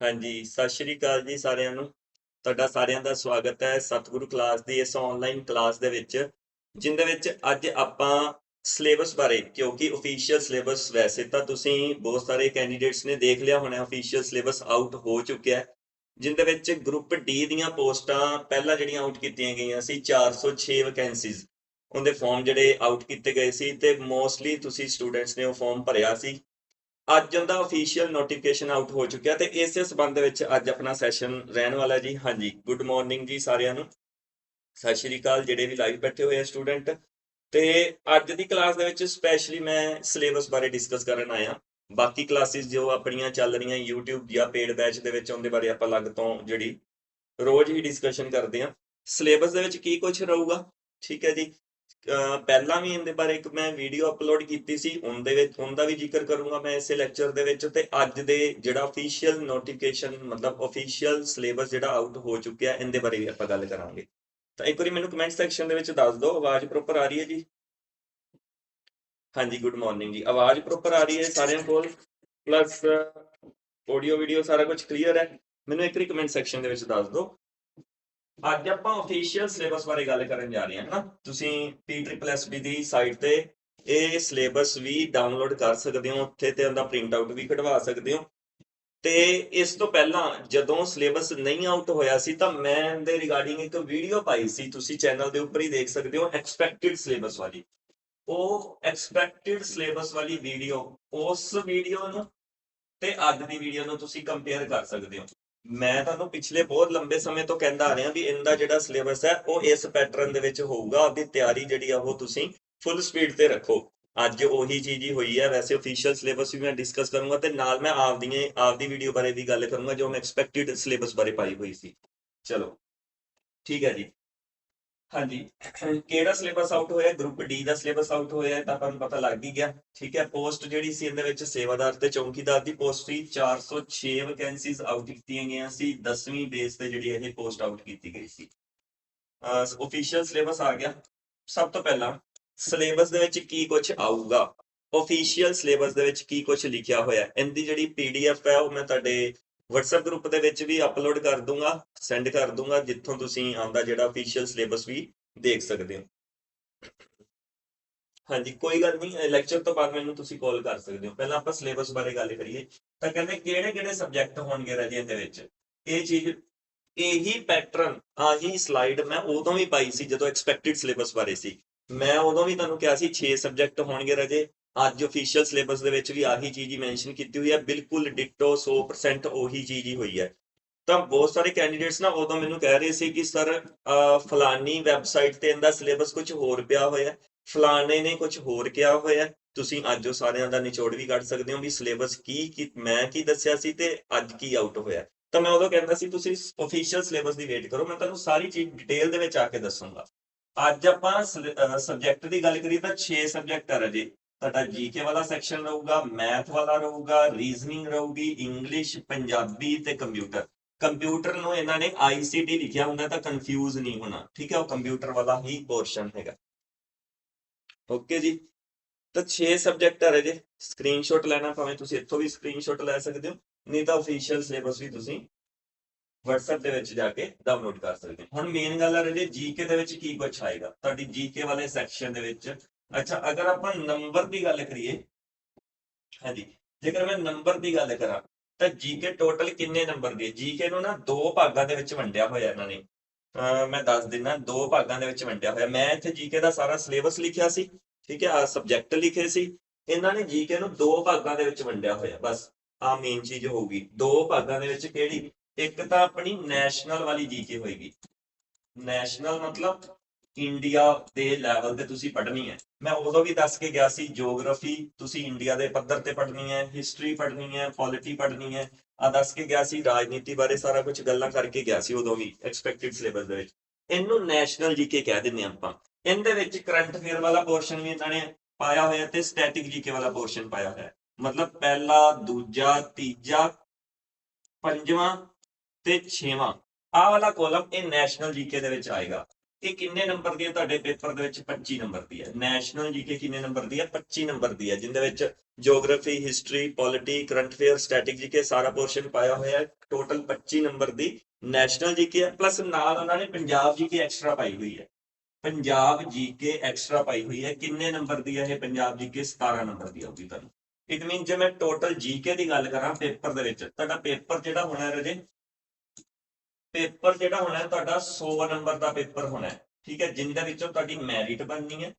ਹਾਂਜੀ, ਸਤਿ ਸ਼੍ਰੀ ਅਕਾਲ ਜੀ ਸਾਰਿਆਂ ਨੂੰ। ਤੁਹਾਡਾ ਸਾਰਿਆਂ ਦਾ ਸਵਾਗਤ ਹੈ ਸਤਿਗੁਰੂ ਕਲਾਸ ਦੀ ਇਸ ਆਨਲਾਈਨ ਕਲਾਸ ਦੇ ਵਿੱਚ, ਜਿੰਦੇ ਵਿੱਚ ਅੱਜ ਆਪਾਂ ਸਿਲੇਬਸ ਬਾਰੇ, ਕਿਉਂਕਿ ਅਫੀਸ਼ੀਅਲ ਸਿਲੇਬਸ ਵੈਸੇ ਤਾਂ ਤੁਸੀਂ ਬਹੁਤ ਸਾਰੇ ਕੈਂਡੀਡੇਟਸ ਨੇ ਦੇਖ ਲਿਆ ਹੋਣਾ ਅਫੀਸ਼ੀਅਲ ਸਿਲੇਬਸ ਆਊਟ ਹੋ ਚੁੱਕਿਆ ਹੈ। ਜਿੰਦੇ ਵਿੱਚ ਗਰੁੱਪ ਡੀ ਦੀਆਂ ਪੋਸਟਾਂ ਪਹਿਲਾਂ ਜਿਹੜੀਆਂ ਆਊਟ ਕੀਤੀਆਂ ਗਈਆਂ ਸੀ 406 ਵੈਕੈਂਸੀਜ਼ ਉਹਦੇ ਫਾਰਮ ਜਿਹੜੇ ਆਊਟ ਕੀਤੇ ਗਏ ਸੀ ਤੇ ਮੋਸਟਲੀ ਤੁਸੀਂ ਸਟੂਡੈਂਟਸ ਨੇ ਉਹ ਫਾਰਮ ਭਰਿਆ ਸੀ। ਅੱਜ ਉਹਦਾ ਅਫੀਸ਼ੀਅਲ ਨੋਟੀਫਿਕੇਸ਼ਨ ਆਊਟ ਹੋ ਚੁੱਕਿਆ ਤੇ ਇਸੇ ਸਬੰਧ ਵਿੱਚ ਅੱਜ ਆਪਣਾ ਸੈਸ਼ਨ ਰਹਿਣ ਵਾਲਾ ਜੀ। ਹਾਂਜੀ ਗੁੱਡ ਮਾਰਨਿੰਗ ਜੀ ਸਾਰਿਆਂ ਨੂੰ। ਸਤਿ ਸ਼੍ਰੀ ਅਕਾਲ, ਜਿਹੜੇ ਵੀ ਲਾਈਵ ਬੈਠੇ ਹੋਏ ਆ ਸਟੂਡੈਂਟ ਤੇ ਅੱਜ ਦੀ ਕਲਾਸ ਦੇ ਵਿੱਚ ਸਪੈਸ਼ਲੀ ਮੈਂ ਸਿਲੇਬਸ ਬਾਰੇ ਡਿਸਕਸ ਕਰਨ ਆਇਆ। ਬਾਕੀ ਕਲਾਸਿਸ ਜੋ ਆਪਣੀਆਂ ਚੱਲ ਰਹੀਆਂ YouTube ਜਾਂ ਪੇਡ ਬੈਚ ਦੇ ਵਿੱਚ, ਉਹਦੇ ਬਾਰੇ ਆਪਾਂ ਅਲੱਗ ਤੋਂ ਜਿਹੜੀ ਰੋਜ਼ ਹੀ ਡਿਸਕਸ਼ਨ ਕਰਦੇ ਆ ਸਿਲੇਬਸ ਦੇ ਵਿੱਚ ਕੀ ਕੁਝ ਰਹੂਗਾ? ਠੀਕ ਹੈ ਜੀ। ਪਹਿਲਾਂ ਵੀ ਇਹਦੇ ਬਾਰੇ ਇੱਕ ਮੈਂ ਵੀਡੀਓ ਅਪਲੋਡ ਕੀਤੀ ਸੀ, ਉਹਦੇ ਵਿੱਚ ਹੁਣ ਦਾ ਵੀ ਜ਼ਿਕਰ ਕਰੂੰਗਾ ਮੈਂ ਇਸੇ ਲੈਕਚਰ ਦੇ ਵਿੱਚ ਤੇ ਅੱਜ ਦੇ ਜਿਹੜਾ ਅਫੀਸ਼ੀਅਲ ਨੋਟੀਫਿਕੇਸ਼ਨ ਮਤਲਬ ਅਫੀਸ਼ੀਅਲ ਸਿਲੇਬਸ ਜਿਹੜਾ ਆਊਟ ਹੋ ਚੁੱਕਿਆ, ਇਹਦੇ ਬਾਰੇ ਵੀ ਆਪਾਂ ਗੱਲ ਕਰਾਂਗੇ। ਤਾਂ ਇੱਕ ਵਾਰੀ ਮੈਨੂੰ ਕਮੈਂਟ ਸੈਕਸ਼ਨ ਦੇ ਵਿੱਚ ਦੱਸ ਦਿਓ, ਆਵਾਜ਼ ਪ੍ਰੋਪਰ ਆ ਰਹੀ ਹੈ ਜੀ? ਹਾਂਜੀ ਗੁੱਡ ਮਾਰਨਿੰਗ ਜੀ। ਆਵਾਜ਼ ਪ੍ਰੋਪਰ ਆ ਰਹੀ ਹੈ ਸਾਰਿਆਂ ਕੋਲ? ਪਲੱਸ ਆਡੀਓ ਵੀਡੀਓ ਸਾਰਾ ਕੁਝ ਕਲੀਅਰ ਹੈ। ਮੈਨੂੰ ਇੱਕ ਵਾਰੀ ਕਮੈਂਟ ਸੈਕਸ਼ਨ ਦੇ ਵਿੱਚ ਦੱਸ ਦਿਓ। ਅੱਜ ਆਪਾਂ ਅਫੀਸ਼ੀਅਲ ਸਿਲੇਬਸ ਬਾਰੇ ਗੱਲ ਕਰਨ ਜਾ ਰਹੇ ਹਾਂ, ਹਨਾ? ਤੁਸੀਂ PSSB ਦੀ ਸਾਈਟ ਤੇ ਇਹ ਸਿਲੇਬਸ ਵੀ ਡਾਊਨਲੋਡ ਕਰ ਸਕਦੇ ਹੋ, ਉੱਥੇ ਤੇ ਉਹਦਾ ਪ੍ਰਿੰਟ ਆਊਟ ਵੀ ਕਢਵਾ ਸਕਦੇ ਹੋ। ਤੇ ਇਸ ਤੋਂ ਪਹਿਲਾਂ ਜਦੋਂ ਸਿਲੇਬਸ ਨਹੀਂ ਆਊਟ ਹੋਇਆ ਸੀ, ਤਾਂ ਮੈਂ ਇਹਦੇ ਰਿਗਾਰਡਿੰਗ ਇੱਕ ਵੀਡੀਓ ਪਾਈ ਸੀ, ਤੁਸੀਂ ਚੈਨਲ ਦੇ ਉੱਪਰ ਹੀ ਦੇਖ ਸਕਦੇ ਹੋ ਐਕਸਪੈਕਟਿਡ ਸਿਲੇਬਸ ਵਾਲੀ। ਉਹ ਐਕਸਪੈਕਟਿਡ ਸਿਲੇਬਸ ਵਾਲੀ ਵੀਡੀਓ ਉਸ ਵੀਡੀਓ ਨੂੰ ਤੇ ਅੱਜ ਦੀ ਵੀਡੀਓ ਨੂੰ ਤੁਸੀਂ ਕੰਪੇਅਰ ਕਰ ਸਕਦੇ ਹੋ। ਮੈਂ ਤੁਹਾਨੂੰ ਪਿਛਲੇ ਬਹੁਤ ਲੰਬੇ ਸਮੇਂ ਤੋਂ ਕਹਿੰਦਾ ਆ ਰਿਹਾ ਵੀ ਇਹਦਾ ਜਿਹੜਾ ਸਿਲੇਬਸ ਹੈ, ਉਹ ਇਸ ਪੈਟਰਨ ਦੇ ਵਿੱਚ ਹੋਊਗਾ, ਆਪਦੀ ਤਿਆਰੀ ਜਿਹੜੀ ਆ ਉਹ ਤੁਸੀਂ ਫੁੱਲ ਸਪੀਡ ਤੇ ਰੱਖੋ। ਅੱਜ ਉਹੀ ਚੀਜ਼ ਹੀ ਹੋਈ ਹੈ, ਵੈਸੇ ਅਫੀਸ਼ੀਅਲ ਸਿਲੇਬਸ ਵੀ ਮੈਂ ਡਿਸਕਸ ਕਰੂੰਗਾ ਤੇ ਨਾਲ ਮੈਂ ਆਪਦੀਆਂ, ਆਪਦੀ ਵੀਡੀਓ ਬਾਰੇ ਵੀ ਗੱਲ ਕਰੂੰਗਾ, ਜੋ ਮੈਂ ਐਕਸਪੈਕਟਿਡ ਸਿਲੇਬਸ ਬਾਰੇ ਪਾਈ ਹੋਈ ਸੀ। ਚਲੋ, ਠੀਕ ਹੈ ਜੀ। ਹਾਂਜੀ। ਕਿਹੜਾ ਸਿਲੇਬਸ ਆਊਟ ਹੋਇਆ? ਗਰੁੱਪ ਡੀ ਦਾ ਸਿਲੇਬਸ ਆਊਟ ਹੋਇਆ ਹੈ ਤਾਂ ਤੁਹਾਨੂੰ ਪਤਾ ਲੱਗ ਹੀ ਗਿਆ। ਠੀਕ ਹੈ ਪੋਸਟ ਜਿਹੜੀ ਸੀ ਇਹਦੇ ਵਿੱਚ ਸੇਵਾਦਾਰ ਤੇ ਚੌਂਕੀਦਾਰ ਦੀ ਪੋਸਟ ਸੀ। 406 ਵੈਕੈਂਸੀਜ਼ ਆਊਟ ਕੀਤੀਆਂ ਗਈਆਂ ਸੀ। 10ਵੀਂ ਬੇਸ ਤੇ ਜਿਹੜੀ ਇਹ ਪੋਸਟ ਆਊਟ ਕੀਤੀ ਗਈ ਸੀ। ਅਫੀਸ਼ੀਅਲ ਸਿਲੇਬਸ ਆ ਗਿਆ। ਸਭ ਤੋਂ ਪਹਿਲਾਂ ਸਿਲੇਬਸ ਦੇ ਵਿੱਚ ਕੀ ਕੁਝ ਆਊਗਾ? ਅਫੀਸ਼ੀਅਲ ਸਿਲੇਬਸ ਦੇ ਵਿੱਚ ਕੀ ਕੁਝ ਲਿਖਿਆ ਹੋਇਆ ਇਹਦੀ ਜਿਹੜੀ ਪੀਡੀਐਫ ਹੈ ਉਹ ਮੈਂ ਤੁਹਾਡੇ WhatsApp ਗਰੁੱਪ ਦੇ ਵਿੱਚ ਵੀ ਅਪਲੋਡ ਕਰ ਦੂੰਗਾ ਸੈਂਡ ਕਰ ਦੂੰਗਾ, ਜਿੱਥੋਂ ਤੁਸੀਂ ਆਉਂਦਾ ਜਿਹੜਾ ਅਫੀਸ਼ੀਅਲ ਸਿਲੇਬਸ ਵੀ ਦੇਖ ਸਕਦੇ ਹੋ। ਹਾਂਜੀ, ਕੋਈ ਗੱਲ ਨਹੀਂ ਲੈਕਚਰ ਤੋਂ ਬਾਅਦ ਮੈਨੂੰ ਤੁਸੀਂ ਕਾਲ ਕਰ ਸਕਦੇ ਹੋ। ਪਹਿਲਾਂ ਆਪਾਂ ਸਿਲੇਬਸ ਬਾਰੇ ਗੱਲ ਕਰੀਏ, ਤਾਂ ਕਹਿੰਦੇ ਕਿਹੜੇ ਕਿਹੜੇ ਸਬਜੈਕਟ ਹੋਣਗੇ ਰਜੇ ਦੇ ਵਿੱਚ? ਇਹ ਚੀਜ਼, ਇਹੀ ਪੈਟਰਨ ਆਹੀ ਸਲਾਈਡ ਮੈਂ ਉਦੋਂ ਵੀ ਪਾਈ ਸੀ ਜਦੋਂ ਐਕਸਪੈਕਟਿਡ ਸਿਲੇਬਸ ਬਾਰੇ ਸੀ। ਮੈਂ ਉਦੋਂ ਵੀ ਤੁਹਾਨੂੰ ਕਿਹਾ ਸੀ 6 ਸਬਜੈਕਟ ਹੋਣਗੇ ਰਜੇ ਅੱਜ ਅਫੀਸ਼ੀਅਲ ਸਿਲੇਬਸ ਦੇ ਵਿੱਚ ਵੀ ਆਹੀ ਚੀਜ਼ ਹੀ ਮੈਂਸ਼ਨ ਕੀਤੀ ਹੋਈ ਹੈ, ਬਿਲਕੁਲ ਡਿਟੋ 100% ਉਹੀ ਚੀਜ਼ ਹੀ ਹੋਈ ਹੈ। ਤਾਂ ਬਹੁਤ ਸਾਰੇ ਕੈਂਡੀਡੇਟਸ ਨਾ ਉਦੋਂ ਮੈਨੂੰ ਕਹਿ ਰਹੇ ਸੀ ਕਿ ਸਰ ਫਲਾਨੀ ਵੈਬਸਾਈਟ ਤੇ ਇਹਦਾ ਸਿਲੇਬਸ ਕੁਝ ਹੋਰ ਪਿਆ ਹੋਇਆ ਫਲਾਣੇ ਨੇ ਕੁਝ ਹੋਰ ਕਿਹਾ ਹੋਇਆ ਤੁਸੀਂ ਅੱਜ ਉਹ ਸਾਰਿਆਂ ਦਾ ਨਿਚੋੜ ਵੀ ਕੱਢ ਸਕਦੇ ਹੋ ਵੀ ਸਿਲੇਬਸ ਕੀ ਕੀ, ਮੈਂ ਕੀ ਦੱਸਿਆ ਸੀ ਤੇ ਅੱਜ ਕੀ ਆਊਟ ਹੋਇਆ ਤਾਂ ਮੈਂ ਉਦੋਂ ਕਹਿੰਦਾ ਸੀ, ਤੁਸੀਂ ਅਫੀਸ਼ੀਅਲ ਸਿਲੇਬਸ ਦੀ ਵੇਟ ਕਰੋ, ਮੈਂ ਤੁਹਾਨੂੰ ਸਾਰੀ ਚੀਜ਼ ਡਿਟੇਲ ਦੇ ਵਿੱਚ ਆ ਕੇ ਦੱਸੂੰਗਾ। ਅੱਜ ਆਪਾਂ ਸਬਜੈਕਟ ਦੀ ਗੱਲ ਕਰੀਏ ਤਾਂ 6 ਸਬਜੈਕਟ ਆ ਰਾਜੇ। ਤੁਹਾਡਾ ਜੀਕੇ ਵਾਲਾ ਸੈਕਸ਼ਨ ਰਹੂਗਾ ਮੈਥ ਵਾਲਾ ਰਹੂਗਾ ਰੀਜ਼ਨਿੰਗ ਰਹੂਗੀ ਇੰਗਲਿਸ਼ ਪੰਜਾਬੀ ਤੇ ਕੰਪਿਊਟਰ ਕੰਪਿਊਟਰ ਨੂੰ ਇਹਨਾਂ ਨੇ ਆਈਸੀਟੀ ਲਿਖਿਆ ਹੁੰਦਾ ਤਾਂ ਕਨਫਿਊਜ਼ ਨਹੀਂ ਹੋਣਾ। ਠੀਕ ਹੈ, ਉਹ ਕੰਪਿਊਟਰ ਵਾਲਾ ਹੀ ਪੋਰਸ਼ਨ ਹੈਗਾ। ਓਕੇ ਜੀ। ਤਾਂ 6 ਸਬਜੈਕਟ ਆ ਰਹੇ ਜੇ। ਸਕਰੀਨਸ਼ਾਟ ਲੈਣਾ ਭਾਵੇਂ ਤੁਸੀਂ ਇੱਥੋਂ ਵੀ ਸਕਰੀਨਸ਼ਾਟ ਲੈ ਸਕਦੇ ਹੋ। ਨਹੀਂ ਤਾਂ ਅਫੀਸ਼ੀਅਲ ਸਿਲੇਬਸ ਵੀ ਤੁਸੀਂ WhatsApp ਦੇ ਵਿੱਚ ਜਾ ਕੇ ਡਾਊਨਲੋਡ ਕਰ ਸਕਦੇ ਹੋ। ਹੁਣ ਮੇਨ ਗੱਲ ਆ ਰਹੀ ਜੀਕੇ ਦੇ ਵਿੱਚ ਕੀ ਕੁਝ ਆਏਗਾ? ਤੁਹਾਡੀ ਜੀਕੇ ਵਾਲੇ ਸੈਕਸ਼ਨ ਦੇ ਵਿੱਚ ਅੱਛਾ, ਅਗਰ ਆਪਾਂ ਨੰਬਰ ਦੀ ਗੱਲ ਕਰੀਏ, ਹਾਂਜੀ, ਜੇਕਰ ਮੈਂ ਨੰਬਰ ਦੀ ਗੱਲ ਕਰਾਂ, ਤਾਂ ਜੀਕੇ ਟੋਟਲ ਕਿੰਨੇ ਨੰਬਰ ਦੀ? ਜੀਕੇ ਨੂੰ ਨਾ ਦੋ ਭਾਗਾਂ ਦੇ ਵਿੱਚ ਵੰਡਿਆ ਹੋਇਆ ਇਹਨਾਂ ਨੇ। ਅਹ ਮੈਂ ਦੱਸ ਦਿੰਦਾ ਦੋ ਭਾਗਾਂ ਦੇ ਵਿੱਚ ਵੰਡਿਆ ਹੋਇਆ। ਮੈਂ ਇੱਥੇ ਜੀਕੇ ਦਾ ਸਾਰਾ ਸਿਲੇਬਸ ਲਿਖਿਆ ਸੀ, ਠੀਕ ਹੈ ਆ ਸਬਜੈਕਟ ਲਿਖੇ ਸੀ। ਇਹਨਾਂ ਨੇ ਜੀਕੇ ਨੂੰ ਦੋ ਭਾਗਾਂ ਦੇ ਵਿੱਚ ਵੰਡਿਆ ਹੋਇਆ, ਬਸ ਆ ਮੇਨ ਚੀਜ਼ ਹੋਊਗੀ। ਦੋ ਭਾਗਾਂ ਦੇ ਵਿੱਚ ਕਿਹੜੀ? ਇੱਕ ਤਾਂ ਆਪਣੀ ਨੈਸ਼ਨਲ ਵਾਲੀ ਜੀਕੇ ਹੋਏਗੀ। ਨੈਸ਼ਨਲ ਮਤਲਬ ਇੰਡੀਆ ਦੇ ਲੈਵਲ ਤੇ ਤੁਸੀਂ ਪੜ੍ਹਨੀ ਹੈ। ਮੈਂ ਉਦੋਂ ਵੀ ਦੱਸ ਕੇ ਗਿਆ ਸੀ ਜੀਓਗ੍ਰਾਫੀ ਤੁਸੀਂ ਇੰਡੀਆ ਦੇ ਪੱਧਰ ਤੇ ਪੜ੍ਹਨੀ ਹੈ ਹਿਸਟਰੀ ਪੜ੍ਹਨੀ ਹੈ ਪੋਲਿਟੀ ਪੜ੍ਹਨੀ ਹੈ। ਆ ਦੱਸ ਕੇ ਗਿਆ ਸੀ, ਰਾਜਨੀਤੀ ਬਾਰੇ ਸਾਰਾ ਕੁਝ ਗੱਲਾਂ ਕਰਕੇ ਗਿਆ ਸੀ ਉਦੋਂ ਵੀ ਐਕਸਪੈਕਟਿਡ ਸਿਲੇਬਸ ਦੇ ਵਿੱਚ। ਇਹਨੂੰ ਨੈਸ਼ਨਲ ਜੀਕੇ ਕਹਿ ਦਿੰਦੇ ਹਾਂ ਆਪਾਂ। ਇਹਦੇ ਵਿੱਚ ਕਰੰਟ ਅਫੇਅਰ ਵਾਲਾ ਪੋਰਸ਼ਨ ਵੀ ਇਹਨਾਂ ਨੇ ਪਾਇਆ ਹੋਇਆ ਤੇ ਸਟੈਟਿਕ ਜੀਕੇ ਵਾਲਾ ਪੋਰਸ਼ਨ ਪਾਇਆ ਹੋਇਆ। ਮਤਲਬ ਪਹਿਲਾ, ਦੂਜਾ, ਤੀਜਾ, ਪੰਜਵਾਂ ਤੇ ਛੇਵਾਂ। ਆਹ ਵਾਲਾ ਕਾਲਮ ਇਹ ਨੈਸ਼ਨਲ ਜੀਕੇ ਦੇ ਵਿੱਚ ਆਏਗਾ। ਇਹ ਕਿੰਨੇ ਨੰਬਰ ਦੀ ਹੈ ਤੁਹਾਡੇ ਪੇਪਰ ਦੇ ਵਿੱਚ 25 ਨੰਬਰ ਦੀ ਹੈ? ਨੈਸ਼ਨਲ ਜੀਕੇ ਕਿੰਨੇ ਨੰਬਰ ਦੀ ਹੈ? 25 ਨੰਬਰ ਦੀ ਹੈ, ਜਿੰਦੇ ਵਿੱਚ geography history polity current affair static GK ਸਾਰਾ ਪੋਰਸ਼ਨ ਪਾਇਆ ਹੋਇਆ ਹੈ। ਟੋਟਲ 25 ਨੰਬਰ ਦੀ ਨੈਸ਼ਨਲ ਜੀਕੇ ਹੈ ਪਲੱਸ ਨਾਲ ਉਹਨਾਂ ਨੇ ਪੰਜਾਬ ਜੀਕੇ ਐਕਸਟਰਾ ਪਾਈ ਹੋਈ ਹੈ। ਪੰਜਾਬ ਜੀਕੇ ਐਕਸਟਰਾ ਪਾਈ ਹੋਈ ਹੈ। ਕਿੰਨੇ ਨੰਬਰ ਦੀ ਹੈ ਇਹ ਪੰਜਾਬ ਜੀਕੇ 17 ਨੰਬਰ ਦੀ ਆਊਗੀ ਤੁਹਾਨੂੰ। ਇਟ ਮੀਨ ਜੇ ਮੈਂ ਟੋਟਲ ਜੀਕੇ ਦੀ ਗੱਲ ਕਰਾਂ, ਪੇਪਰ ਦੇ ਵਿੱਚ, ਤੁਹਾਡਾ ਪੇਪਰ ਜਿਹੜਾ ਹੋਣਾ ਰਜੇ ਪੇਪਰ ਜਿਹੜਾ ਹੋਣਾ ਹੈ, ਤੁਹਾਡਾ 100 ਨੰਬਰ ਦਾ ਪੇਪਰ ਹੋਣਾ ਹੈ। ਠੀਕ ਹੈ, ਜਿੰਦੇ ਵਿੱਚੋਂ ਤੁਹਾਡੀ ਮੈਰਿਟ ਬਣਨੀ ਹੈ।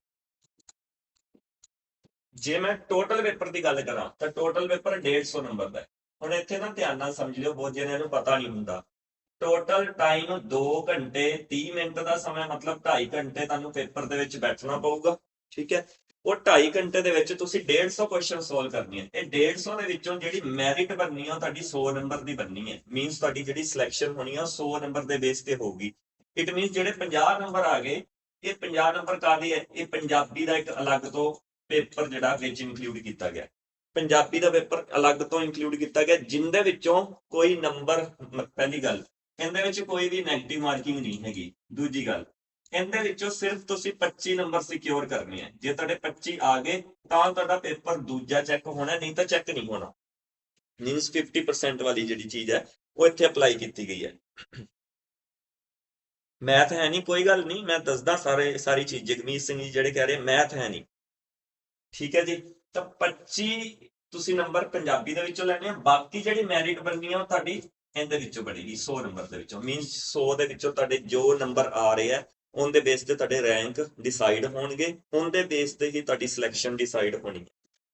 ਜੇ ਮੈਂ ਟੋਟਲ ਪੇਪਰ ਦੀ ਗੱਲ ਕਰਾਂ, ਤਾਂ ਟੋਟਲ ਪੇਪਰ 150 ਨੰਬਰ ਦਾ ਹੈ। ਹੁਣ ਇੱਥੇ ਨਾ ਧਿਆਨ ਨਾਲ ਸਮਝ ਲਿਓ, ਬਹੁਤ ਜਣਿਆਂ ਨੂੰ ਪਤਾ ਨਹੀਂ ਹੁੰਦਾ। ਟੋਟਲ ਟਾਈਮ 2 ਘੰਟੇ 30 ਮਿੰਟ ਦਾ ਸਮਾਂ ਮਤਲਬ 2.5 ਘੰਟੇ ਤੁਹਾਨੂੰ ਪੇਪਰ ਦੇ ਵਿੱਚ ਬੈਠਣਾ ਪਊਗਾ। ਠੀਕ ਹੈ ਉਹ 2.5 ਘੰਟੇ ਦੇ ਵਿੱਚ ਤੁਸੀਂ 150 ਕੁਐਸਚਨ ਸੋਲਵ ਕਰਨੀ ਹੈ ਇਹ 150 ਦੇ ਵਿੱਚੋਂ ਜਿਹੜੀ ਮੈਰਿਟ ਬਣਨੀ ਆ, ਉਹ ਤੁਹਾਡੀ 100 ਨੰਬਰ ਦੀ ਬਣਨੀ ਹੈ ਮੀਨਸ ਤੁਹਾਡੀ ਜਿਹੜੀ ਸਿਲੈਕਸ਼ਨ ਹੋਣੀ ਆ, ਉਹ 100 ਨੰਬਰ ਦੇ ਬੇਸ ਤੇ ਹੋਊਗੀ। ਇਟ ਮੀਨਸ ਜਿਹੜੇ 50 ਨੰਬਰ ਆ ਗਏ, ਇਹ 50 ਨੰਬਰ ਕਾਦੇ ਹੈ ਇਹ ਪੰਜਾਬੀ ਦਾ ਇੱਕ ਅਲੱਗ ਤੋਂ ਪੇਪਰ ਜਿਹੜਾ ਵਿੱਚ ਇਨਕਲੂਡ ਕੀਤਾ ਗਿਆ। ਪੰਜਾਬੀ ਦਾ ਪੇਪਰ ਅਲੱਗ ਤੋਂ ਇਨਕਲੂਡ ਕੀਤਾ ਗਿਆ, ਜਿੰਦੇ ਵਿੱਚੋਂ ਕੋਈ ਨੰਬਰ ਪਹਿਲੀ ਗੱਲ। ਇਹਦੇ ਵਿੱਚ ਕੋਈ ਵੀ ਨੈਗੇਟਿਵ ਮਾਰਕਿੰਗ ਨਹੀਂ ਹੈਗੀ। ਦੂਜੀ ਗੱਲ ਇਹਦੇ ਵਿੱਚੋਂ ਸਿਰਫ ਤੁਸੀਂ 25 ਨੰਬਰ ਸਿਕਿਉਰ ਕਰਨੇ ਆ ਜੇ ਤੁਹਾਡੇ 25 ਆ ਗਏ, ਤਾਂ ਤੁਹਾਡਾ ਪੇਪਰ ਦੂਜਾ ਚੈੱਕ ਹੋਣਾ, ਨਹੀਂ ਤਾਂ ਚੈੱਕ ਨਹੀਂ ਹੋਣਾ। ਮੀਨਸ 50% ਵਾਲੀ ਜਿਹੜੀ ਚੀਜ਼ ਹੈ, ਉਹ ਇੱਥੇ ਅਪਲਾਈ ਕੀਤੀ ਗਈ ਹੈ। ਮੈਥ ਹੈ ਨਹੀਂ, ਕੋਈ ਗੱਲ ਨਹੀਂ, ਮੈਂ ਦੱਸਦਾ ਸਾਰੇ, ਸਾਰੀ ਚੀਜ਼। ਜਗਮੀਤ ਸਿੰਘ ਜੀ ਜਿਹੜੇ ਕਹਿ ਰਹੇ ਮੈਥ ਹੈ ਨਹੀਂ। ਠੀਕ ਹੈ ਜੀ? ਤਾਂ 25 ਤੁਸੀਂ ਨੰਬਰ ਪੰਜਾਬੀ ਦੇ ਵਿੱਚੋਂ ਲੈਣੇ ਆ, ਬਾਕੀ ਜਿਹੜੀ ਮੈਰਿਟ ਬਣਨੀ ਆ, ਉਹ ਤੁਹਾਡੀ ਇਹਦੇ ਵਿੱਚੋਂ ਬਣੇਗੀ 100 ਨੰਬਰ ਦੇ ਵਿੱਚੋਂ। ਮੀਨਸ 100 ਦੇ ਵਿੱਚੋਂ ਤੁਹਾਡੇ ਜੋ ਨੰਬਰ ਆ ਰਹੇ ਆ ਉਹਦੇ ਬੇਸ ਤੇ ਤੁਹਾਡੇ ਰੈਂਕ ਡਿਸਾਈਡ ਹੋਣਗੇ, ਉਹਦੇ ਬੇਸ ਤੇ ਹੀ ਤੁਹਾਡੀ ਸਿਲੈਕਸ਼ਨ ਡਿਸਾਈਡ ਹੋਣੀ ਹੈ।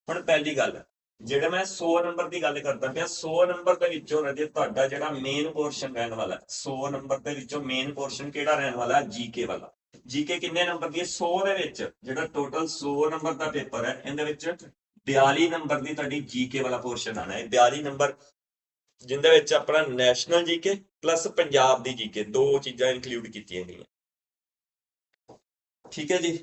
ਹੁਣ ਪਹਿਲੀ ਗੱਲ, ਜਿਹੜਾ ਮੈਂ 100 ਨੰਬਰ ਦੀ ਗੱਲ ਕਰਦਾ ਪਿਆ 100 ਨੰਬਰ ਦੇ ਵਿੱਚੋਂ ਰਜੇ ਤੁਹਾਡਾ ਜਿਹੜਾ ਮੇਨ ਪੋਰਸ਼ਨ ਰਹਿਣ ਵਾਲਾ ਹੈ 100 ਨੰਬਰ ਦੇ ਵਿੱਚੋਂ ਮੇਨ ਪੋਰਸ਼ਨ ਕਿਹੜਾ ਰਹਿਣ ਵਾਲਾ? ਜੀਕੇ ਵਾਲਾ। ਜੀਕੇ ਕਿੰਨੇ ਨੰਬਰ ਦੀ ਹੈ? 100 ਦੇ ਵਿੱਚ, ਜਿਹੜਾ ਟੋਟਲ 100 ਨੰਬਰ ਦਾ ਪੇਪਰ ਹੈ, ਇਹਦੇ ਵਿੱਚ 42 ਨੰਬਰ ਦੀ ਤੁਹਾਡੀ ਜੀਕੇ ਵਾਲਾ ਪੋਰਸ਼ਨ ਆਣਾ ਹੈ। 42 ਨੰਬਰ ਜਿੰਦੇ ਵਿੱਚ ਆਪਣਾ ਨੈਸ਼ਨਲ ਜੀਕੇ ਪਲੱਸ ਪੰਜਾਬ ਦੀ ਜੀਕੇ ਦੋ ਚੀਜ਼ਾਂ ਇਨਕਲੂਡ ਕੀਤੀਆਂ ਗਈਆਂ। ਠੀਕ ਹੈ ਜੀ।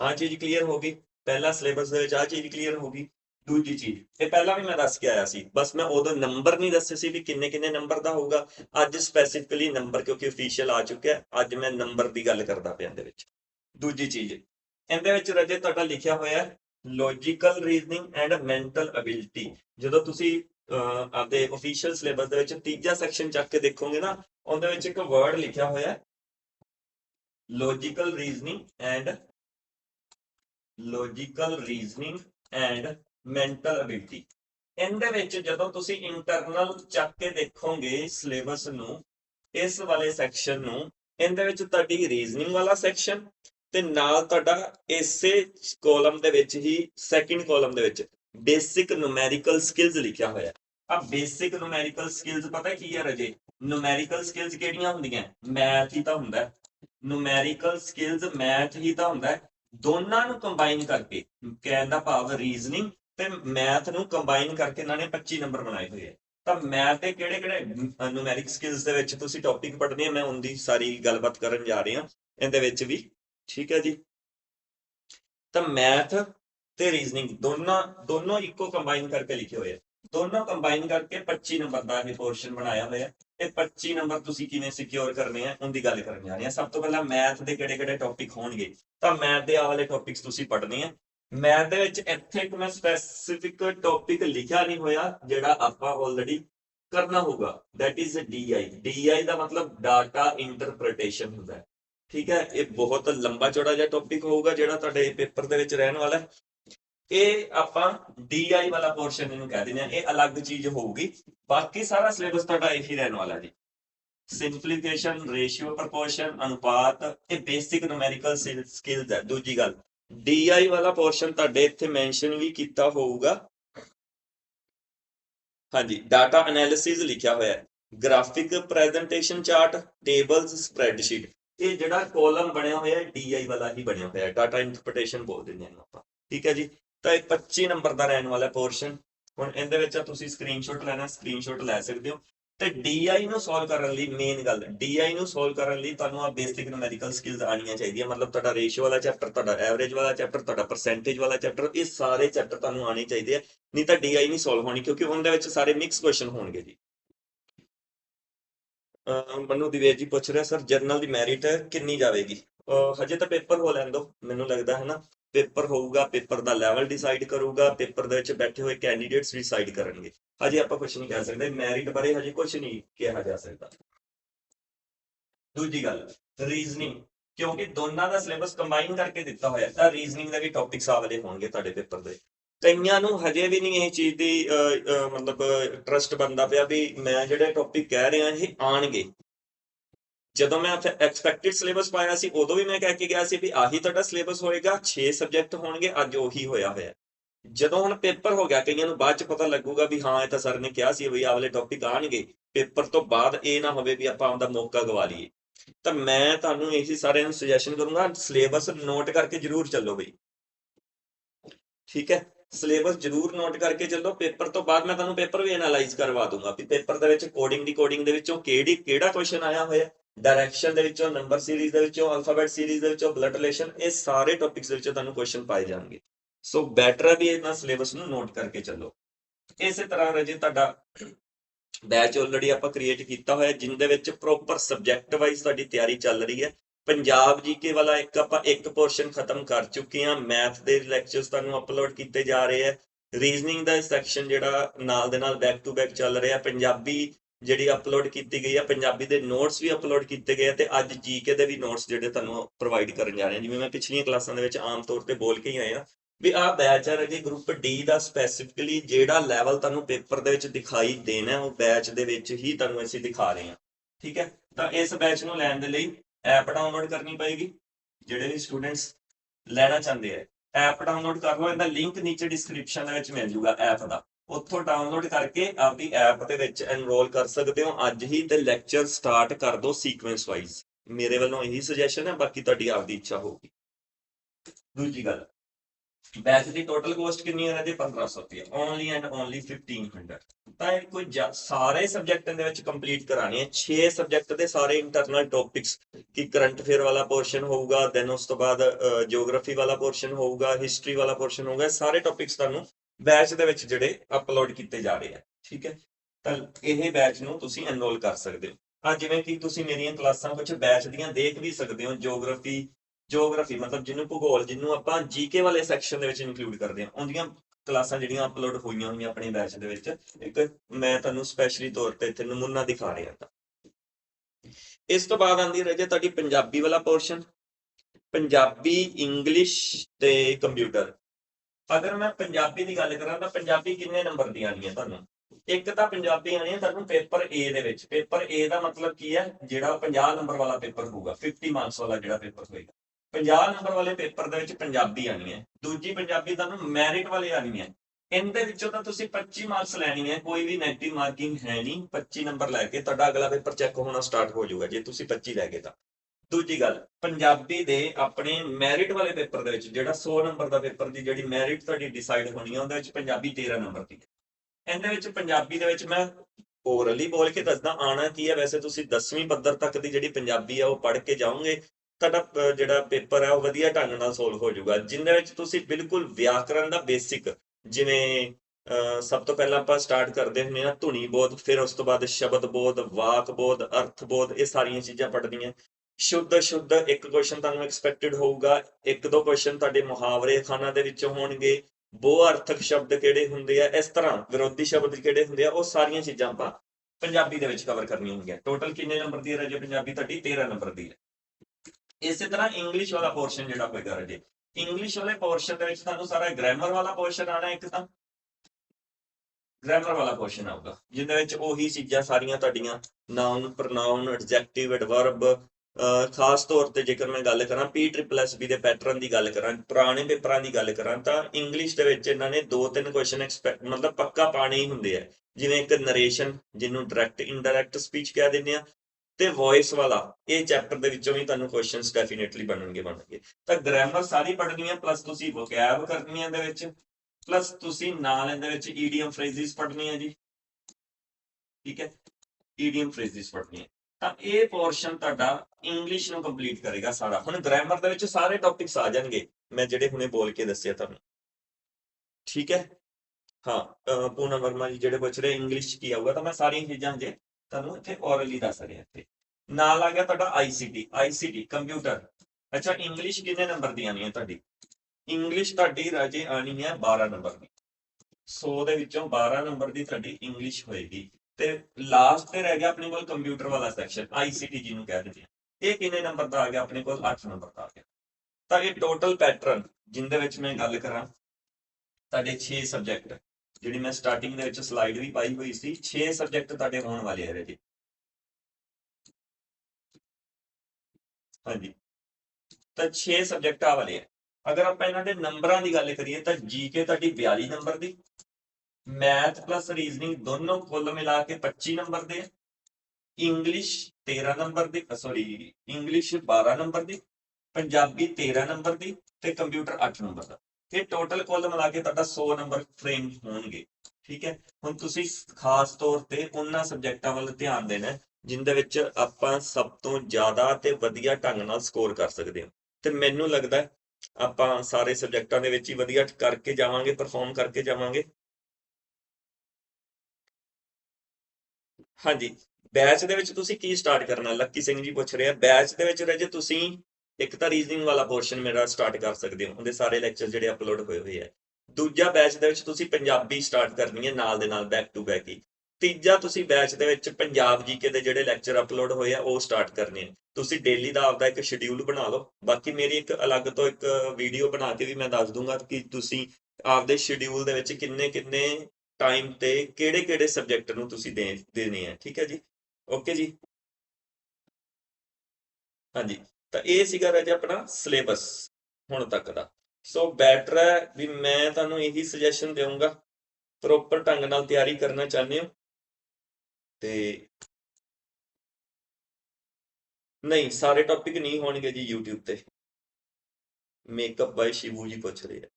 ਆਹ ਚੀਜ਼ ਕਲੀਅਰ ਹੋ ਗਈ। ਪਹਿਲਾ ਸਿਲੇਬਸ ਦੇ ਵਿੱਚ ਆਹ ਚੀਜ਼ ਕਲੀਅਰ ਹੋ ਗਈ। ਦੂਜੀ ਚੀਜ਼। ਇਹ ਪਹਿਲਾਂ ਵੀ ਮੈਂ ਦੱਸ ਕੇ ਆਇਆ ਸੀ। ਬਸ ਮੈਂ ਉਦੋਂ ਨੰਬਰ ਨਹੀਂ ਦੱਸੇ ਸੀ ਵੀ ਕਿੰਨੇ ਕਿੰਨੇ ਨੰਬਰ ਦਾ ਹੋਊਗਾ। ਅੱਜ ਸਪੈਸੀਫਿਕਲੀ ਨੰਬਰ ਕਿਉਂਕਿ ਅਫੀਸ਼ੀਅਲ ਆ ਚੁੱਕਿਆ। ਅੱਜ ਮੈਂ ਨੰਬਰ ਦੀ ਗੱਲ ਕਰਦਾ ਪਿਆ ਇਹਦੇ ਵਿੱਚ। ਦੂਜੀ ਚੀਜ਼। ਇਹਦੇ ਵਿੱਚ ਰਜੇ ਤੁਹਾਡਾ ਲਿਖਿਆ ਹੋਇਆ ਹੈ logical reasoning and mental ability ਜਦੋਂ ਤੁਸੀਂ ਆਪਦੇ ਅਫੀਸ਼ੀਅਲ ਸਿਲੇਬਸ ਦੇ ਵਿੱਚ ਤੀਜਾ ਸੈਕਸ਼ਨ ਚੱਕ ਕੇ ਦੇਖੋਗੇ ਨਾ, ਉਹਦੇ ਵਿੱਚ ਇੱਕ ਵਰਡ ਲਿਖਿਆ ਹੋਇਆ ਹੈ logical reasoning and logical reasoning and mental ਇਹਦੇ ਵਿੱਚ ਜਦੋਂ ਤੁਸੀਂ ਇੰਟਰਨਲ ਚੱਕ ਕੇ ਦੇਖੋਗੇ ਸਿਲੇਬਸ ਨੂੰ, ਇਸ ਵਾਲੇ ਸੈਕਸ਼ਨ ਨੂੰ, ਇਹਦੇ ਵਿੱਚ ਤੁਹਾਡੀ ਰੀਜ਼ਨਿੰਗ ਵਾਲਾ ਸੈਕਸ਼ਨ ਤੇ ਨਾਲ ਤੁਹਾਡਾ ਇਸੇ ਕਾਲਮ ਦੇ ਵਿੱਚ ਹੀ ਸੈਕਿੰਡ ਕਾਲਮ ਦੇ ਵਿੱਚ ਬੇਸਿਕ ਨੂਮੈਰੀਕਲ ਸਕਿੱਲਸ ਲਿਖਿਆ ਹੋਇਆ। ਆ ਬੇਸਿਕ ਨੂਮੈਰੀਕਲ ਸਕਿੱਲਸ ਪਤਾ ਕੀ ਹੈ ਰਜੇ? ਨੂਮੈਰੀਕਲ ਸਕਿੱਲਸ ਕਿਹੜੀਆਂ ਹੁੰਦੀਆਂ? ਮੈਥ ਹੀ ਤਾਂ ਹੁੰਦਾ। ਨੂਮੈਰੀਕਲ ਸਕਿੱਲਸ ਮੈਥ ਹੀ ਤਾਂ ਹੁੰਦਾ ਹੈ। ਦੋਨਾਂ ਨੂੰ ਕੰਬਾਈਨ ਕਰਕੇ, ਕਹਿਣ ਦਾ ਭਾਵ ਰੀਜ਼ਨਿੰਗ ਤੇ ਮੈਥ ਨੂੰ ਕੰਬਾਈਨ ਕਰਕੇ ਇਹਨਾਂ ਨੇ 25 ਨੰਬਰ ਬਣਾਏ ਹੋਏ ਆ। ਤਾਂ ਮੈਥ ਦੇ ਕਿਹੜੇ ਕਿਹੜੇ ਨੂਮੈਰਿਕ ਸਕਿੱਲਸ ਦੇ ਵਿੱਚ ਤੁਸੀਂ ਟੌਪਿਕ ਪੜ੍ਹਨੇ ਆ ਮੈਂ ਉਹਦੀ ਸਾਰੀ ਗੱਲਬਾਤ ਕਰਨ ਜਾ ਰਿਹਾ ਇਹਦੇ ਵਿੱਚ ਵੀ, ਠੀਕ ਹੈ ਜੀ। ਤਾਂ ਮੈਥ ਤੇ ਰੀਜ਼ਨਿੰਗ ਦੋਨਾਂ, ਦੋਨੋਂ ਇੱਕੋ ਕੰਬਾਈਨ ਕਰਕੇ ਲਿਖੇ ਹੋਏ ਆ। ਦੋਨੋਂ ਕੰਬਾਈਨ ਕਰਕੇ 25 ਨੰਬਰ ਦਾ ਇਹ ਪੋਰਸ਼ਨ ਬਣਾਇਆ ਹੋਇਆ। ਇਹ 25 ਨੰਬਰ ਤੁਸੀਂ ਕਿਵੇਂ ਸਿਕਿਉਰ ਕਰਨੇ ਆ, ਉਹਦੀ ਗੱਲ ਕਰਨ ਜਾ ਰਹੇ ਹਾਂ। ਸਭ ਤੋਂ ਪਹਿਲਾਂ ਮੈਥ ਦੇ ਕਿਹੜੇ ਕਿਹੜੇ ਟੌਪਿਕ ਹੋਣਗੇ? ਤਾਂ ਮੈਥ ਦੇ ਆ ਵਾਲੇ ਟੌਪਿਕਸ ਤੁਸੀਂ ਪੜ੍ਹਨੇ ਆ। ਮੈਥ ਦੇ ਵਿੱਚ ਇੱਥੇ ਇੱਕ ਮੈਂ ਸਪੈਸੀਫਿਕ ਟੌਪਿਕ ਲਿਖਿਆ ਨਹੀਂ ਹੋਇਆ, ਜਿਹੜਾ ਆਪਾਂ ਆਲਰੇਡੀ ਕਰਨਾ ਹੋਊਗਾ। ਦੈਟ ਇਜ਼ ਡੀਆਈ ਡੀਆਈ ਦਾ ਮਤਲਬ ਡਾਟਾ ਇੰਟਰਪ੍ਰੀਟੇਸ਼ਨ ਹੁੰਦਾ ਹੈ। ਠੀਕ ਹੈ? ਇਹ ਬਹੁਤ ਲੰਬਾ ਚੌੜਾ ਜਿਹਾ ਟੌਪਿਕ ਹੋਊਗਾ ਜਿਹੜਾ ਤੁਹਾਡੇ ਪੇਪਰ ਦੇ ਵਿੱਚ ਰਹਿਣ ਵਾਲਾ ਇਹ ਆਪਾਂ ਡੀਆਈ ਵਾਲਾ ਪੋਰਸ਼ਨ ਇਹਨੂੰ ਕਹਿ ਦਿੰਦੇ ਆ ਇਹ ਅਲੱਗ ਚੀਜ਼ ਹੋਊਗੀ। ਬਾਕੀ ਸਾਰਾ ਸਿਲੇਬਸ ਤੁਹਾਡਾ ਇਹੀ ਰਹਿਣ ਵਾਲਾ ਜੀ। ਸਿੰਪਲੀਫਿਕੇਸ਼ਨ ਰੇਸ਼ੀਓ ਪ੍ਰਪੋਰਸ਼ਨ ਅਨੁਪਾਤ, ਇਹ ਬੇਸਿਕ ਨੂਮੈਰੀਕਲ ਸਕਿੱਲਸ ਹੈ। ਦੂਜੀ ਗੱਲ ਡੀਆਈ ਵਾਲਾ ਪੋਰਸ਼ਨ ਤੁਹਾਡੇ ਇੱਥੇ ਮੈਂਸ਼ਨ ਵੀ ਕੀਤਾ ਹੋਊਗਾ। ਹਾਂਜੀ ਡਾਟਾ ਐਨਾਲਿਸਿਸ ਲਿਖਿਆ ਹੋਇਆ ਹੈ। Graphic presentation chart tables spreadsheet ਇਹ ਜਿਹੜਾ ਕਾਲਮ ਬਣਿਆ ਹੋਇਆ ਹੈ ਡੀਆਈ ਵਾਲਾ ਹੀ ਬਣਿਆ ਹੋਇਆ ਹੈ। ਡਾਟਾ ਇੰਟਰਪ੍ਰੀਟੇਸ਼ਨ ਬੋਲ ਦਿੰਦੇ ਹਾਂ ਆਪਾਂ। ਠੀਕ ਹੈ ਜੀ? ਤਾਂ ਇਹ 25 ਨੰਬਰ ਦਾ ਰਹਿਣ ਵਾਲਾ ਪੋਰਸ਼ਨ ਹੁਣ ਇਹਦੇ ਵਿੱਚ ਤੁਸੀਂ ਸਕਰੀਨਸ਼ਾਟ ਲੈਣਾ ਸਕਰੀਨਸ਼ਾਟ ਲੈ ਸਕਦੇ ਹੋ। ਤੇ ਡੀਆਈ ਨੂੰ ਸੋਲਵ ਕਰਨ ਲਈ ਮੇਨ ਗੱਲ ਡੀਆਈ ਨੂੰ ਸੋਲਵ ਕਰਨ ਲਈ ਤੁਹਾਨੂੰ ਆ ਬੇਸਿਕ ਨੂਮੈਰੀਕਲ ਸਕਿੱਲਸ ਆਣੀਆਂ ਚਾਹੀਦੀਆਂ। ਮਤਲਬ ਤੁਹਾਡਾ ਰੇਸ਼ੀਓ ਵਾਲਾ ਚੈਪਟਰ ਤੁਹਾਡਾ ਐਵਰੇਜ ਵਾਲਾ ਚੈਪਟਰ ਤੁਹਾਡਾ ਪਰਸੈਂਟੇਜ ਵਾਲਾ ਚੈਪਟਰ ਇਹ ਸਾਰੇ ਚੈਪਟਰ ਤੁਹਾਨੂੰ ਆਣੇ ਚਾਹੀਦੇ ਆ। ਨਹੀਂ ਤਾਂ ਡੀਆਈ ਨਹੀਂ ਸੋਲਵ ਹੋਣੀ, ਕਿਉਂਕਿ ਉਹਦੇ ਵਿੱਚ ਸਾਰੇ ਮਿਕਸ ਕੁਐਸਚਨ ਹੋਣਗੇ ਜੀ। ਅਹ ਮਨੂ ਦਿਵੇਜ ਜੀ ਪੁੱਛ ਰਿਹਾ ਸਰ ਜਰਨਲ ਦੀ ਮੈਰਿਟ ਕਿੰਨੀ ਜਾਵੇਗੀ? ਹਜੇ ਤਾਂ ਪੇਪਰ ਹੋ ਲੈਣ ਦੋ ਮੈਨੂੰ ਲੱਗਦਾ ਹੈ ਨਾ। ਪੇਪਰ ਹੋਊਗਾ ਪੇਪਰ ਦਾ ਲੈਵਲ ਡਿਸਾਈਡ ਕਰੂਗਾ ਪੇਪਰ ਦੇ ਵਿੱਚ ਬੈਠੇ ਹੋਏ ਕੈਂਡੀਡੇਟਸ ਡਿਸਾਈਡ ਕਰਨਗੇ। ਹਜੇ ਆਪਾਂ ਕੁਝ ਨਹੀਂ ਕਹਿ ਸਕਦੇ ਮੈਰਿਟ ਬਾਰੇ ਹਜੇ ਕੁਝ ਨਹੀਂ ਕਿਹਾ ਜਾ ਸਕਦਾ। ਦੂਜੀ ਗੱਲ ਰੀਜ਼ਨਿੰਗ ਕਿਉਂਕਿ ਦੋਨਾਂ ਦਾ ਸਿਲੇਬਸ ਕੰਬਾਈਨ ਕਰਕੇ ਦਿੱਤਾ ਹੋਇਆ ਤਾਂ ਰੀਜ਼ਨਿੰਗ ਦੇ ਵੀ ਟੌਪਿਕਸ ਆਵਲੇ ਹੋਣਗੇ ਤੁਹਾਡੇ ਪੇਪਰ ਦੇ। ਕਈਆਂ ਨੂੰ ਹਜੇ ਵੀ ਨਹੀਂ ਇਹ ਚੀਜ਼ ਦੀ ਅਹ, ਮਤਲਬ ਟਰਸਟ ਬੰਦਾ ਪਿਆ ਵੀ ਮੈਂ ਜਿਹੜੇ ਟੌਪਿਕ ਕਹਿ ਰਿਹਾ ਇਹ ਆਣਗੇ। ਜਦੋਂ ਮੈਂ ਉੱਥੇ ਐਕਸਪੈਕਟਿਡ ਸਿਲੇਬਸ ਪਾਇਆ ਸੀ, ਉਦੋਂ ਵੀ ਮੈਂ ਕਹਿ ਕੇ ਗਿਆ ਸੀ ਵੀ ਆਹੀ ਤੁਹਾਡਾ ਸਿਲੇਬਸ ਹੋਏਗਾ 6 ਸਬਜੈਕਟ ਹੋਣਗੇ, ਅੱਜ ਉਹੀ ਹੋਇਆ ਹੋਇਆ। ਜਦੋਂ ਹੁਣ ਪੇਪਰ ਹੋ ਗਿਆ, ਕਈਆਂ ਨੂੰ ਬਾਅਦ ਚ ਪਤਾ ਲੱਗੂਗਾ ਵੀ ਹਾਂ, ਇਹ ਤਾਂ ਸਰ ਨੇ ਕਿਹਾ ਸੀ ਵੀ ਆਹ ਵਾਲੇ ਟੌਪਿਕ ਆਣਗੇ ਪੇਪਰ ਤੋਂ ਬਾਅਦ ਇਹ ਨਾ ਹੋਵੇ ਵੀ ਆਪਾਂ ਆਪਦਾ ਮੌਕਾ ਗਵਾ ਲਈਏ। ਤਾਂ ਮੈਂ ਤੁਹਾਨੂੰ ਇਹੀ ਸਾਰਿਆਂ ਨੂੰ ਸੁਜੈਸ਼ਨ ਕਰੂੰਗਾ ਸਿਲੇਬਸ ਨੋਟ ਕਰਕੇ ਜਰੂਰ ਚੱਲੋ ਬਈ। ਠੀਕ ਹੈ? ਸਿਲੇਬਸ ਜਰੂਰ ਨੋਟ ਕਰਕੇ ਚੱਲੋ ਪੇਪਰ ਤੋਂ ਬਾਅਦ ਮੈਂ ਤੁਹਾਨੂੰ ਪੇਪਰ ਵੀ ਐਨਾਲਾਈਜ਼ ਕਰਵਾ ਦੂੰਗਾ ਵੀ ਪੇਪਰ ਦੇ ਵਿੱਚ ਕੋਡਿੰਗ ਦੀ ਕੋਡਿੰਗ ਦੇ ਵਿੱਚੋਂ ਕਿਹੜੀ, ਕਿਹੜਾ ਕੁਐਸਚਨ ਆਇਆ ਹੋਇਆ। ਡਾਇਰੈਕਸ਼ਨ ਦੇ ਵਿੱਚੋਂ ਨੰਬਰ ਸੀਰੀਜ਼ ਦੇ ਵਿੱਚੋਂ ਅਲਫਾਬੈਟ ਸੀਰੀਜ਼ ਦੇ ਵਿੱਚੋਂ ਬਲੱਡ ਰਿਲੇਸ਼ਨ ਇਹ ਸਾਰੇ ਟੌਪਿਕਸ ਦੇ ਵਿੱਚੋਂ ਤੁਹਾਨੂੰ ਕੁਐਸਚਨ ਪਾਏ ਜਾਣਗੇ। ਸੋ ਬੈਟਰ ਹੈ ਵੀ ਇਹਨਾਂ ਸਿਲੇਬਸ ਨੂੰ ਨੋਟ ਕਰਕੇ ਚੱਲੋ। ਇਸੇ ਤਰ੍ਹਾਂ ਰਜੇ ਤੁਹਾਡਾ ਬੈਚ ਆਲਰੇਡੀ ਆਪਾਂ ਕ੍ਰੀਏਟ ਕੀਤਾ ਹੋਇਆ, ਜਿੰਦੇ ਵਿੱਚ ਪ੍ਰੋਪਰ ਸਬਜੈਕਟ ਵਾਈਜ਼ ਤੁਹਾਡੀ ਤਿਆਰੀ ਚੱਲ ਰਹੀ ਹੈ। ਪੰਜਾਬ ਜੀਕੇ ਵਾਲਾ ਇੱਕ ਆਪਾਂ ਇੱਕ ਪੋਰਸ਼ਨ ਖਤਮ ਕਰ ਚੁੱਕੇ ਹਾਂ। ਮੈਥ ਦੇ ਲੈਕਚਰਸ ਤੁਹਾਨੂੰ ਅਪਲੋਡ ਕੀਤੇ ਜਾ ਰਹੇ ਆ ਰੀਜ਼ਨਿੰਗ ਦਾ ਸੈਕਸ਼ਨ ਜਿਹੜਾ ਨਾਲ ਦੇ ਨਾਲ ਬੈਕ ਟੂ ਬੈਕ ਚੱਲ ਰਿਹਾ। ਪੰਜਾਬੀ ਜਿਹੜੀ ਅਪਲੋਡ ਕੀਤੀ ਗਈ ਹੈ ਪੰਜਾਬੀ ਦੇ ਨੋਟਸ ਵੀ ਅਪਲੋਡ ਕੀਤੇ ਗਏ ਆ ਤੇ ਅੱਜ ਜੀਕੇ ਦੇ ਵੀ ਨੋਟਸ ਜਿਹੜੇ ਤੁਹਾਨੂੰ ਪ੍ਰੋਵਾਈਡ ਕਰਨ ਜਾ ਰਹੇ ਹਾਂ ਜਿਵੇਂ ਮੈਂ ਪਿਛਲੀਆਂ ਕਲਾਸਾਂ ਦੇ ਵਿੱਚ ਆਮ ਤੌਰ ਤੇ ਬੋਲ ਕੇ ਹੀ ਆਇਆ ਵੀ ਆਹ ਬੈਚ ਹੈ ਜੀ ਗਰੁੱਪ ਡੀ ਦਾ ਸਪੈਸੀਫਿਕਲੀ ਜਿਹੜਾ ਲੈਵਲ ਤੁਹਾਨੂੰ ਪੇਪਰ ਦੇ ਵਿੱਚ ਦਿਖਾਈ ਦੇਣਾ, ਉਹ ਬੈਚ ਦੇ ਵਿੱਚ ਹੀ ਤੁਹਾਨੂੰ ਅਸੀਂ ਦਿਖਾ ਰਹੇ ਹਾਂ ਠੀਕ ਹੈ? ਤਾਂ ਇਸ ਬੈਚ ਨੂੰ ਲੈਣ ਦੇ ਲਈ ਐਪ ਡਾਊਨਲੋਡ ਕਰਨੀ ਪਏਗੀ, ਜਿਹੜੇ ਵੀ ਸਟੂਡੈਂਟਸ ਲੈਣਾ ਚਾਹੁੰਦੇ ਆ। ਐਪ ਡਾਊਨਲੋਡ ਕਰ ਲਓ, ਇਹਦਾ ਲਿੰਕ ਨੀਚੇ ਡਿਸਕ੍ਰਿਪਸ਼ਨ ਦੇ ਵਿੱਚ ਮਿਲ ਜੂਗਾ ਐਪ ਦਾ। ਉੱਥੋਂ ਡਾਊਨਲੋਡ ਕਰਕੇ ਆਪਦੀ ਐਪ ਦੇ ਵਿੱਚ ਐਨਰੋਲ ਕਰ ਸਕਦੇ ਹੋ। ਅੱਜ ਹੀ ਤੇ ਲੈਕਚਰ ਸਟਾਰਟ ਕਰ ਦਿਓ ਸੀਕੁਐਂਸ ਵਾਈਜ਼ ਮੇਰੇ ਵੱਲੋਂ ਇਹੀ ਸੁਜੈਸ਼ਨ ਹੈ, ਬਾਕੀ ਤੁਹਾਡੀ ਆਪਦੀ ਇੱਛਾ ਹੋਊਗੀ। ਦੂਜੀ ਗੱਲ ਬੈਚ ਦੀ ਟੋਟਲ ਕੋਸਟ ਕਿੰਨੀ ਹੈ ਰਾਜੇ? 1500 ਰੁਪਏ ਓਨਲੀ ਐਂਡ ਓਨਲੀ 1500 ਤਾਂ ਇਹ ਕੋਈ ਸਾਰੇ ਸਬਜੈਕਟਾਂ ਦੇ ਵਿੱਚ ਕੰਪਲੀਟ ਕਰਾਣੀ ਹੈ। 6 ਸਬਜੈਕਟ ਦੇ ਸਾਰੇ ਇੰਟਰਨਲ ਟੌਪਿਕਸ ਕਿ ਕਰੰਟ ਅਫੇਅਰ ਵਾਲਾ ਪੋਰਸ਼ਨ ਹੋਊਗਾ ਦੈਨ ਉਸ ਤੋਂ ਬਾਅਦ ਜੀਓਗ੍ਰਾਫੀ ਵਾਲਾ ਪੋਰਸ਼ਨ ਹੋਊਗਾ ਹਿਸਟਰੀ ਵਾਲਾ ਪੋਰਸ਼ਨ ਹੋਊਗਾ ਸਾਰੇ ਟੌਪਿਕਸ ਤੁਹਾਨੂੰ ਬੈਚ ਦੇ ਵਿੱਚ ਜਿਹੜੇ ਅਪਲੋਡ ਕੀਤੇ ਜਾ ਰਹੇ ਆ, ਠੀਕ ਹੈ? ਤਾਂ ਇਹ ਬੈਚ ਨੂੰ ਤੁਸੀਂ ਐਨਰੋਲ ਕਰ ਸਕਦੇ ਹੋ। ਆ ਜਿਵੇਂ ਕਿ ਤੁਸੀਂ ਮੇਰੀਆਂ ਕਲਾਸਾਂ ਕੁਝ ਬੈਚ ਦੀਆਂ ਦੇਖ ਵੀ ਸਕਦੇ ਹੋ ਜੀਓਗ੍ਰਾਫੀ ਜੀਓਗ੍ਰਾਫੀ ਮਤਲਬ ਜਿਹਨੂੰ ਭੂਗੋਲ, ਜਿਹਨੂੰ ਆਪਾਂ ਜੀਕੇ ਵਾਲੇ ਸੈਕਸ਼ਨ ਦੇ ਵਿੱਚ ਇਨਕਲੂਡ ਕਰਦੇ ਹਾਂ। ਉਹਦੀਆਂ ਕਲਾਸਾਂ ਜਿਹੜੀਆਂ ਅਪਲੋਡ ਹੋਈਆਂ ਹੋਈਆਂ ਆਪਣੇ ਬੈਚ ਦੇ ਵਿੱਚ, ਇੱਕ ਮੈਂ ਤੁਹਾਨੂੰ ਸਪੈਸ਼ਲੀ ਤੌਰ ਤੇ ਇੱਥੇ ਨਮੂਨਾ ਦਿਖਾ ਰਿਹਾ ਤਾਂ। ਇਸ ਤੋਂ ਬਾਅਦ ਆਂਦੀ ਰਹੇ ਜੇ ਤੁਹਾਡੀ ਪੰਜਾਬੀ ਵਾਲਾ ਪੋਰਸ਼ਨ ਪੰਜਾਬੀ ਇੰਗਲਿਸ਼ ਤੇ ਕੰਪਿਊਟਰ ਅਗਰ ਮੈਂ ਪੰਜਾਬੀ ਦੀ ਗੱਲ ਕਰਾਂ ਤਾਂ ਪੰਜਾਬੀ ਕਿੰਨੇ ਨੰਬਰ ਦੀ ਆਣੀ ਹੈ ਤੁਹਾਨੂੰ? ਇੱਕ ਤਾਂ ਪੰਜਾਬੀ ਆਣੀ ਹੈ ਤੁਹਾਨੂੰ ਪੇਪਰ A ਦੇ ਵਿੱਚ। ਪੇਪਰ A ਦਾ ਮਤਲਬ ਕੀ ਹੈ ਜਿਹੜਾ 50 ਨੰਬਰ ਵਾਲਾ ਪੇਪਰ ਹੋਊਗਾ 50 ਮਾਰਕਸ ਵਾਲਾ ਜਿਹੜਾ ਪੇਪਰ ਹੋਏਗਾ। 50 ਨੰਬਰ ਵਾਲੇ ਪੇਪਰ ਦੇ ਵਿੱਚ ਪੰਜਾਬੀ ਆਣੀ ਹੈ ਦੂਜੀ ਪੰਜਾਬੀ ਤੁਹਾਨੂੰ ਮੈਰਿਟ ਵਾਲੇ ਆਣੀ ਹੈ ਇਹਦੇ ਵਿੱਚੋਂ ਤਾਂ ਤੁਸੀਂ 25 ਮਾਰਕਸ ਲੈਣੀ ਹੈ ਕੋਈ ਵੀ 네ਗੇਟਿਵ ਮਾਰਕਿੰਗ ਹੈ ਨਹੀਂ। 25 ਨੰਬਰ ਲੈ ਕੇ ਤੁਹਾਡਾ ਅਗਲਾ ਪੇਪਰ ਚੈੱਕ ਹੋਣਾ ਸਟਾਰਟ ਹੋ ਜਾਊਗਾ। ਜੇ ਤੁਸੀਂ 25 ਲੈ ਗਏ ਤਾਂ। ਦੂਜੀ ਗੱਲ, ਪੰਜਾਬੀ ਦੇ ਆਪਣੇ ਮੈਰਿਟ ਵਾਲੇ ਪੇਪਰ ਦੇ ਵਿੱਚ ਜਿਹੜਾ 100 ਨੰਬਰ ਦਾ ਪੇਪਰ ਦੀ ਜਿਹੜੀ ਮੈਰਿਟ ਤੁਹਾਡੀ ਡਿਸਾਈਡ ਹੋਣੀ ਹੈ ਉਹਦੇ ਵਿੱਚ ਪੰਜਾਬੀ 13 ਨੰਬਰ ਦੀ ਹੈ। ਇਹਦੇ ਵਿੱਚ ਪੰਜਾਬੀ ਦੇ ਵਿੱਚ ਮੈਂ ਓਰਲੀ ਬੋਲ ਕੇ ਦੱਸਦਾ ਆਣਾ ਕੀ ਹੈ ਵੈਸੇ ਤੁਸੀਂ 10ਵੀਂ ਪੱਧਰ ਤੱਕ ਦੀ ਜਿਹੜੀ ਪੰਜਾਬੀ ਆ, ਉਹ ਪੜ੍ਹ ਕੇ ਜਾਓਗੇ, ਤੁਹਾਡਾ ਜਿਹੜਾ ਪੇਪਰ ਹੈ ਉਹ ਵਧੀਆ ਢੰਗ ਨਾਲ ਸੋਲਵ ਹੋ ਜਾਊਗਾ, ਜਿੰਦੇ ਵਿੱਚ ਤੁਸੀਂ ਬਿਲਕੁਲ ਵਿਆਕਰਨ ਦਾ ਬੇਸਿਕ ਜਿਵੇਂ ਸਭ ਤੋਂ ਪਹਿਲਾਂ ਆਪਾਂ ਸਟਾਰਟ ਕਰਦੇ ਹੁੰਦੇ ਹਾਂ ਧੁਨੀ ਬੋਧ, ਫਿਰ ਉਸ ਤੋਂ ਬਾਅਦ ਸ਼ਬਦ ਬੋਧ, ਵਾਕ ਬੋਧ, ਅਰਥ ਬੋਧ, ਇਹ ਸਾਰੀਆਂ ਚੀਜ਼ਾਂ ਪੜ੍ਹਦੀਆਂ ਸ਼ੁੱਧ ਸ਼ੁੱਧ ਇੱਕ ਕੁਐਸਚਨ ਤੁਹਾਨੂੰ ਐਕਸਪੈਕਟਡ ਹੋਊਗਾ। ਇੱਕ ਦੋ ਕੁਐਸਚਨ ਤੁਹਾਡੇ ਮੁਹਾਵਰੇ ਖਾਨਾ ਦੇ ਵਿੱਚੋਂ ਹੋਣਗੇ। ਬਹੁ ਅਰਥਕ ਸ਼ਬਦ ਕਿਹੜੇ ਹੁੰਦੇ ਆ? ਇਸ ਤਰ੍ਹਾਂ ਵਿਰੋਧੀ ਸ਼ਬਦ ਕਿਹੜੇ ਹੁੰਦੇ ਆ? ਉਹ ਸਾਰੀਆਂ ਚੀਜ਼ਾਂ ਆਪਾਂ ਪੰਜਾਬੀ ਦੇ ਵਿੱਚ ਕਵਰ ਕਰਨੀਆਂ ਹੁੰਦੀਆਂ। ਟੋਟਲ ਕਿੰਨੇ ਨੰਬਰ ਦੀ ਹੈ ਰਾਜੇ? ਪੰਜਾਬੀ ਤੁਹਾਡੀ 13 ਨੰਬਰ ਦੀ ਹੈ। ਇਸੇ ਤਰ੍ਹਾਂ ਇੰਗਲਿਸ਼ ਵਾਲਾ ਪੋਰਸ਼ਨ ਜਿਹੜਾ ਹੋਏਗਾ ਰਾਜੇ। ਇੰਗਲਿਸ਼ ਵਾਲੇ ਪੋਰਸ਼ਨ ਦੇ ਵਿੱਚ ਤੁਹਾਨੂੰ ਸਾਰਾ ਗ੍ਰਾਮਰ ਵਾਲਾ ਪੋਰਸ਼ਨ ਆਣਾ ਇੱਕ ਤਾਂ। ਗ੍ਰਾਮਰ ਵਾਲਾ ਪੋਰਸ਼ਨ ਆਊਗਾ। ਜਿਹਦੇ ਵਿੱਚ ਉਹੀ ਚੀਜ਼ਾਂ ਸਾਰੀਆਂ ਤੁਹਾਡੀਆਂ। ਨਾਉਨ ਪ੍ਰਨਾਉਨ ਐਡਜੈਕਟਿਵ ਐਡਵਰਬ ਖਾਸ ਤੌਰ ਤੇ ਜੇਕਰ ਮੈਂ ਗੱਲ ਕਰਾਂ ਪੀ ਟ੍ਰਿਪਲ ਐਸ ਬੀ ਦੇ ਪੈਟਰਨ ਦੀ ਗੱਲ ਕਰਾਂ, ਪੁਰਾਣੇ ਪੇਪਰਾਂ ਦੀ ਗੱਲ ਕਰਾਂ, ਤਾਂ ਇੰਗਲਿਸ਼ ਦੇ ਵਿੱਚ ਇਹਨਾਂ ਨੇ ਦੋ ਤਿੰਨ ਕੁਐਸਚਨ ਐਕਸਪੈਕਟ ਮਤਲਬ ਪੱਕਾ ਪਾਣੇ ਹੀ ਹੁੰਦੇ ਆ। ਜਿਵੇਂ ਇੱਕ ਨਰੇਸ਼ਨ ਜਿਹਨੂੰ ਡਾਇਰੈਕਟ ਇਨਡਾਇਰੈਕਟ ਸਪੀਚ ਕਹਿ ਦਿੰਦੇ ਆ, ਤੇ ਵੌਇਸ ਵਾਲਾ, ਇਹ ਚੈਪਟਰ ਦੇ ਵਿੱਚੋਂ ਵੀ ਤੁਹਾਨੂੰ ਕੁਐਸਚਨਸ ਡੈਫੀਨਿਟਲੀ ਬਣਨਗੇ ਬਣਨਗੇ। ਤਾਂ ਗ੍ਰਾਮਰ ਸਾਰੀ ਪੜ੍ਹਨੀ ਹੈ ਪਲੱਸ ਤੁਸੀਂ ਵੋਕੈਬ ਕਰਨੀ ਹੈ ਇਹਦੇ ਵਿੱਚ ਪਲੱਸ ਤੁਸੀਂ ਨਾਲ ਇਹਦੇ ਵਿੱਚ ਈਡੀਐਮ ਫਰੇਜ਼ਸ ਪੜ੍ਹਨੀ ਹੈ ਜੀ। ਠੀਕ ਹੈ? ਈਡੀਐਮ ਫਰੇਜ਼ਸ ਪੜ੍ਹਨੀ ਹੈ ਤਾਂ ਇਹ ਪੋਰਸ਼ਨ ਤੁਹਾਡਾ ਇੰਗਲਿਸ਼ ਨੂੰ ਕੰਪਲੀਟ ਕਰੇਗਾ ਸਾਰਾ। ਹੁਣ ਗ੍ਰਾਮਰ ਦੇ ਵਿੱਚ ਸਾਰੇ ਟੌਪਿਕਸ ਆ ਜਾਣਗੇ। ਮੈਂ ਜਿਹੜੇ ਹੁਣੇ ਬੋਲ ਕੇ ਦੱਸਿਆ ਤੁਹਾਨੂੰ। ਠੀਕ ਹੈ? ਹਾਂ ਪੂਨਮ ਵਰਮਾ ਜੀ ਜਿਹੜੇ ਪੁੱਛ ਰਹੇ ਇੰਗਲਿਸ਼ ਕੀ ਆਊਗਾ, ਤਾਂ ਮੈਂ ਸਾਰੀਆਂ ਚੀਜ਼ਾਂ ਹਜੇ ਤੁਹਾਨੂੰ ਇੱਥੇ ਔਰਲੀ ਦੱਸ ਰਿਹਾ ਇੱਥੇ। ਨਾਲ ਆ ਗਿਆ ਤੁਹਾਡਾ ICT ICT ਕੰਪਿਊਟਰ ਅੱਛਾ ਇੰਗਲਿਸ਼ ਕਿੰਨੇ ਨੰਬਰ ਦੀ ਆਣੀ ਹੈ ਤੁਹਾਡੀ? ਇੰਗਲਿਸ਼ ਤੁਹਾਡੀ ਰਾਜੇ ਆਣੀ ਹੈ 12 ਨੰਬਰ ਦੀ। 100 ਦੇ ਵਿੱਚੋਂ 12 ਨੰਬਰ ਦੀ ਤੁਹਾਡੀ ਇੰਗਲਿਸ਼ ਹੋਏਗੀ। ਤੇ ਲਾਸਟ ਤੇ ਰਹਿ ਗਿਆ ਆਪਣੇ ਕੋਲ ਕੰਪਿਊਟਰ ਵਾਲਾ ਸੈਕਸ਼ਨ ICT ਜਿਹਨੂੰ ਕਹਿ ਦਿੰਦੇ ਆ ਇਹ ਕਿੰਨੇ ਨੰਬਰ ਦਾ ਆ ਗਿਆ? ਆਪਣੇ ਕੋਲ 8 ਨੰਬਰ ਦਾ ਆ ਗਿਆ। ਤਾਂ ਇਹ ਟੋਟਲ ਪੈਟਰਨ ਜਿੰਦੇ ਵਿੱਚ ਮੈਂ ਗੱਲ ਕਰਾਂ, ਤੁਹਾਡੇ 6 ਸਬਜੈਕਟ ਜਿਹੜੀ ਮੈਂ ਸਟਾਰਟਿੰਗ ਦੇ ਵਿੱਚ ਸਲਾਈਡ ਵੀ ਪਾਈ ਹੋਈ ਸੀ 6 ਸਬਜੈਕਟ ਤੁਹਾਡੇ ਹੋਣ ਵਾਲੇ ਆ ਜੀ ਹਾਂਜੀ। ਤਾਂ 6 ਸਬਜੈਕਟ ਆ ਵਾਲੇ ਆ। ਅਗਰ ਆਪਾਂ ਇਹਨਾਂ ਦੇ ਨੰਬਰਾਂ ਦੀ ਗੱਲ ਕਰੀਏ, ਤਾਂ ਜੀਕੇ ਤੁਹਾਡੀ 42 ਨੰਬਰ ਦੀ ਮੈਥ ਪਲੱਸ ਰੀਜ਼ਨਿੰਗ ਦੋਨੋਂ ਕੁੱਲ ਮਿਲਾ ਕੇ 25 ਨੰਬਰ ਦੇ ਇੰਗਲਿਸ਼ 13 ਨੰਬਰ ਦੀ ਸੌਰੀ ਇੰਗਲਿਸ਼ 12 ਨੰਬਰ ਦੀ ਪੰਜਾਬੀ 13 ਨੰਬਰ ਦੀ ਤੇ ਕੰਪਿਊਟਰ 8 ਨੰਬਰ ਦਾ। ਇਹ ਟੋਟਲ ਕੁੱਲ ਮਿਲਾ ਕੇ ਤੁਹਾਡਾ 100 ਨੰਬਰ ਫਰੇਮ ਹੋਣਗੇ ਠੀਕ ਹੈ? ਹੁਣ ਤੁਸੀਂ ਖਾਸ ਤੌਰ ਤੇ ਉਹਨਾਂ ਸਬਜੈਕਟਾਂ ਵੱਲ ਧਿਆਨ ਦੇਣਾ ਹੈ, ਜਿੰਦੇ ਵਿੱਚ ਆਪਾਂ ਸਭ ਤੋਂ ਜ਼ਿਆਦਾ ਤੇ ਵਧੀਆ ਢੰਗ ਨਾਲ ਸਕੋਰ ਕਰ ਸਕਦੇ ਹਾਂ। ਤੇ ਮੈਨੂੰ ਲੱਗਦਾ ਆਪਾਂ ਸਾਰੇ ਸਬਜੈਕਟਾਂ ਦੇ ਵਿੱਚ ਹੀ ਵਧੀਆ ਕਰਕੇ ਜਾਵਾਂਗੇ ਪਰਫਾਰਮ ਕਰਕੇ ਜਾਵਾਂਗੇ। ਹਾਂਜੀ ਬੈਚ ਦੇ ਵਿੱਚ ਤੁਸੀਂ ਕੀ ਸਟਾਰਟ ਕਰਨਾ? ਲੱਕੀ ਸਿੰਘ ਜੀ ਪੁੱਛ ਰਿਹਾ ਬੈਚ ਦੇ ਵਿੱਚ ਜੇ ਤੁਸੀਂ ਇੱਕ ਤਾਂ ਰੀਜ਼ਨਿੰਗ ਵਾਲਾ ਪੋਰਸ਼ਨ ਮੇਰਾ ਸਟਾਰਟ ਕਰ ਸਕਦੇ ਹੋ, ਉਹਦੇ ਸਾਰੇ ਲੈਕਚਰ ਜਿਹੜੇ ਅਪਲੋਡ ਹੋਏ ਹੋਏ ਆ। ਦੂਜਾ ਬੈਚ ਦੇ ਵਿੱਚ ਤੁਸੀਂ ਪੰਜਾਬੀ ਸਟਾਰਟ ਕਰਨੀ ਹੈ, ਨਾਲ ਦੇ ਨਾਲ ਬੈਕ ਟੂ ਬੈਕ ਹੀ। ਤੀਜਾ ਤੁਸੀਂ ਬੈਚ ਦੇ ਵਿੱਚ ਪੰਜਾਬ ਜੀਕੇ ਦੇ ਜਿਹੜੇ ਲੈਕਚਰ ਅਪਲੋਡ ਹੋਏ ਆ, ਉਹ ਸਟਾਰਟ ਕਰਨੇ ਆ। ਤੁਸੀਂ ਡੇਲੀ ਦਾ ਆਪਦਾ ਇੱਕ ਸ਼ਡਿਊਲ ਬਣਾ ਲਓ। ਬਾਕੀ ਮੇਰੀ ਇੱਕ ਅਲੱਗ ਤੋਂ ਇੱਕ ਵੀਡੀਓ ਬਣਾ ਕੇ ਵੀ ਮੈਂ ਦੱਸ ਦੂੰਗਾ ਕਿ ਤੁਸੀਂ ਆਪਦੇ ਸ਼ਡਿਊਲ ਦੇ ਵਿੱਚ ਕਿੰਨੇ ਕਿੰਨੇ ਟਾਈਮ ਤੇ ਕਿਹੜੇ ਕਿਹੜੇ ਸਬਜੈਕਟ ਨੂੰ ਤੁਸੀਂ ਦੇ, ਦੇਣੇ ਆ, ਠੀਕ ਹੈ ਜੀ? ਓਕੇ ਜੀ? ਹਾਂਜੀ, ਤਾਂ ਇਹ ਸੀਗਾ ਰਾਜਾ ਆਪਣਾ ਸਿਲੇਬਸ ਹੁਣ ਤੱਕ ਦਾ। ਸੋ ਬੈਟਰ ਹੈ ਵੀ ਮੈਂ ਤੁਹਾਨੂੰ ਇਹੀ ਸੁਜੈਸ਼ਨ ਦੇਵਾਂਗਾ ਪ੍ਰੋਪਰ ਢੰਗ ਨਾਲ ਤਿਆਰੀ ਕਰਨਾ ਚਾਹੁੰਦੇ ਹੋ? ਤੇ ਨਹੀਂ, ਸਾਰੇ ਟੌਪਿਕ ਨਹੀਂ ਹੋਣਗੇ ਜੀ YouTube ਤੇ। ਮੇਕਅਪ ਬਾਈ ਸ਼ਿਵੂ ਜੀ ਪੁੱਛ ਰਹੇ ਆ।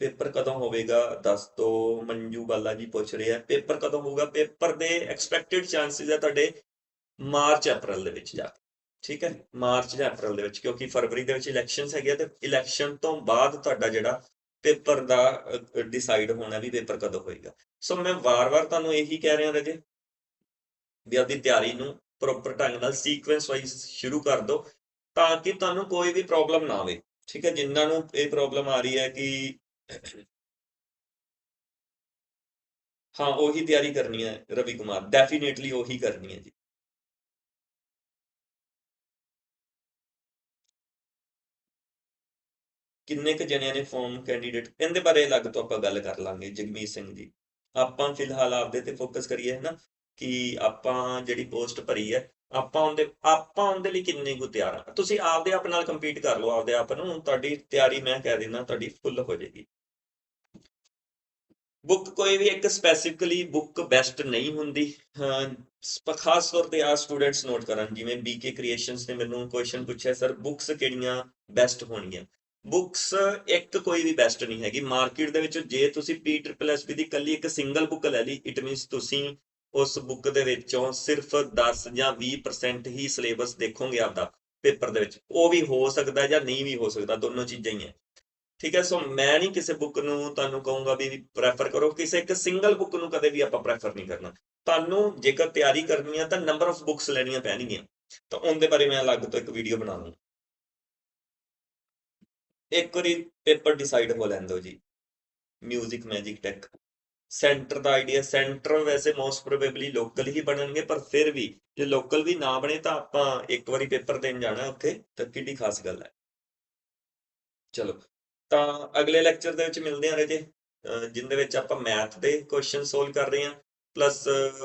ਪੇਪਰ ਕਦੋਂ ਹੋਵੇਗਾ? ਦੱਸ ਦੋ, ਮੰਜੂ ਬਾਲਾ ਜੀ ਪੁੱਛ ਰਹੇ ਆ। ਪੇਪਰ ਕਦੋਂ ਹੋਊਗਾ? ਪੇਪਰ ਦੇ ਐਕਸਪੈਕਟਿਡ ਚਾਂਸਸ ਹੈ ਤੁਹਾਡੇ ਮਾਰਚ, ਅਪ੍ਰੈਲ ਦੇ ਵਿੱਚ ਜਾ ਕੇ। ਠੀਕ ਹੈ? ਮਾਰਚ ਜਾਂ ਅਪ੍ਰੈਲ ਦੇ ਵਿੱਚ, ਕਿਉਂਕਿ ਫਰਵਰੀ ਦੇ ਵਿੱਚ ਇਲੈਕਸ਼ਨਸ ਹੈਗੇ ਆ ਤੇ ਇਲੈਕਸ਼ਨ ਤੋਂ ਬਾਅਦ ਤੁਹਾਡਾ ਜਿਹੜਾ ਪੇਪਰ ਦਾ ਡਿਸਾਈਡ ਹੋਣਾ ਵੀ ਪੇਪਰ ਕਦੋਂ ਹੋਏਗਾ। ਸੋ ਮੈਂ ਵਾਰ-ਵਾਰ ਤੁਹਾਨੂੰ ਇਹੀ ਕਹਿ ਰਿਹਾ ਰਜੇ ਵੀ ਆਪਦੀ ਤਿਆਰੀ ਨੂੰ ਪ੍ਰੋਪਰ ਢੰਗ ਨਾਲ ਸੀਕੁਐਂਸ ਵਾਈਜ਼ ਸ਼ੁਰੂ ਕਰ ਦਿਓ, ਤਾਂ ਕਿ ਤੁਹਾਨੂੰ ਕੋਈ ਵੀ ਪ੍ਰੋਬਲਮ ਨਾ ਆਵੇ। ਠੀਕ ਹੈ? ਜਿਨ੍ਹਾਂ ਨੂੰ ਇਹ ਪ੍ਰੋਬਲਮ ਆ ਰਹੀ ਹੈ ਕਿ ਹਾਂ, ਉਹੀ ਤਿਆਰੀ ਕਰਨੀ ਹੈ ਰਵੀ ਕੁਮਾਰ ਡੈਫੀਨੇਟਲੀ ਉਹੀ ਕਰਨੀ ਹੈ ਜੀ। ਕਿੰਨੇ ਕੁ ਜਣਿਆਂ ਨੇ ਫਾਰਮ ਕੈਂਡੀਡੇਟ ਇਹਦੇ ਬਾਰੇ ਅਲੱਗ ਤੋਂ ਆਪਾਂ ਗੱਲ ਕਰ ਲਾਂਗੇ, ਜਗਮੀਤ ਸਿੰਘ ਜੀ। ਆਪਾਂ ਫਿਲਹਾਲ ਆਪਦੇ ਤੇ ਫੋਕਸ ਕਰੀਏ, ਹਨਾ, ਕਿ ਆਪਾਂ ਜਿਹੜੀ ਪੋਸਟ ਭਰੀ ਹੈ, ਆਪਾਂ ਉਹਦੇ ਆਪਾਂ ਉਹਦੇ ਲਈ ਕਿੰਨੇ ਕੁ ਤਿਆਰ ਆ? ਤੁਸੀਂ ਆਪਦੇ ਆਪ ਨਾਲ ਕੰਪੀਟ ਕਰ ਲਓ, ਆਪਦੇ ਆਪ ਨੂੰ, ਤੁਹਾਡੀ ਤਿਆਰੀ ਮੈਂ ਕਹਿ ਦਿੰਦਾ, ਤੁਹਾਡੀ ਫੁੱਲ ਹੋ ਜਾਏਗੀ। ਬੁੱਕ ਕੋਈ ਵੀ ਇੱਕ ਸਪੈਸੀਫਿਕਲੀ ਬੁੱਕ ਬੈਸਟ ਨਹੀਂ ਹੁੰਦੀ ਖਾਸ ਤੌਰ ਤੇ ਆ ਸਟੂਡੈਂਟਸ ਨੋਟ ਕਰਨ, ਜਿਵੇਂ ਬੀਕੇ ਕ੍ਰੀਏਸ਼ਨਸ ਨੇ ਮੈਨੂੰ ਕੁਐਸਚਨ ਪੁੱਛਿਆ ਸਰ ਬੁੱਕਸ ਕਿਹੜੀਆਂ ਬੈਸਟ ਹੋਣਗੀਆਂ? ਬੁੱਕਸ ਇੱਕ ਕੋਈ ਵੀ ਬੈਸਟ ਨਹੀਂ ਹੈਗੀ। ਮਾਰਕੀਟ ਦੇ ਵਿੱਚ ਜੇ ਤੁਸੀਂ ਪੀ ਟ੍ਰਿਪਲ ਐਸ ਦੀ ਕੱਲੀ ਇੱਕ ਸਿੰਗਲ ਬੁੱਕ ਲੈ ਲਈ ਇਟ ਮੀਨਸ ਤੁਸੀਂ ਉਸ ਬੁੱਕ ਦੇ ਵਿੱਚੋਂ ਸਿਰਫ 10 ਜਾਂ 20% ਹੀ ਸਿਲੇਬਸ ਦੇਖੋਗੇ ਆਪਦਾ ਪੇਪਰ ਦੇ ਵਿੱਚ। ਉਹ ਵੀ ਹੋ ਸਕਦਾ ਜਾਂ ਨਹੀਂ ਵੀ ਹੋ ਸਕਦਾ, ਦੋਨੋਂ ਚੀਜ਼ਾਂ ਹੀ ਹੈ। ਠੀਕ ਹੈ ਸੋ ਮੈਂ ਨਹੀਂ ਕਿਸੇ ਬੁੱਕ ਨੂੰ ਤੁਹਾਨੂੰ ਕਹੂੰਗਾ ਵੀ ਪ੍ਰੈਫਰ ਕਰੋ, ਕਿਸੇ ਇੱਕ ਸਿੰਗਲ ਬੁੱਕ ਨੂੰ ਕਦੇ ਵੀ ਆਪਾਂ ਪ੍ਰੈਫਰ ਨਹੀਂ ਕਰਨਾ। ਤੁਹਾਨੂੰ ਜੇਕਰ ਤਿਆਰੀ ਕਰਨੀ ਹੈ ਤਾਂ ਨੰਬਰ ਆਫ ਬੁੱਕਸ ਲੈਣੀਆਂ ਪੈਣਗੀਆਂ। ਤਾਂ ਉਹਦੇ ਬਾਰੇ ਮੈਂ ਅਲੱਗ ਤੋਂ ਇੱਕ ਵੀਡੀਓ ਬਣਾ ਲੂੰ ਇੱਕ ਵਾਰੀ ਪੇਪਰ ਡਿਸਾਈਡ ਹੋ ਲੈਣ ਦਿਓ ਜੀ। ਮਿਊਜ਼ਿਕ ਮੈਜਿਕ ਟੈਕ ਸੈਂਟਰ ਦਾ ਆਈਡੀਆ ਸੈਂਟਰ ਵੈਸੇ ਮੋਸਟ ਪ੍ਰੋਬੇਬਲੀ ਲੋਕਲ ਹੀ ਬਣਨਗੇ, ਪਰ ਫਿਰ ਵੀ ਜੇ ਲੋਕਲ ਵੀ ਨਾ ਬਣੇ ਤਾਂ ਆਪਾਂ ਇੱਕ ਵਾਰੀ ਪੇਪਰ ਦੇਣ ਜਾਣਾ ਉੱਥੇ, ਤਾਂ ਕਿੱਡੀ ਖਾਸ ਗੱਲ ਹੈ। ਚਲੋ। ਤਾਂ ਅਗਲੇ ਲੈਕਚਰ ਦੇ ਵਿੱਚ ਮਿਲਦੇ ਹਾਂ ਰਜੇ ਅਹ ਜਿਹਦੇ ਵਿੱਚ ਆਪਾਂ ਮੈਥ ਦੇ ਕੁਐਸਚਨ ਸੋਲਵ ਕਰ ਰਹੇ ਹਾਂ ਪਲੱਸ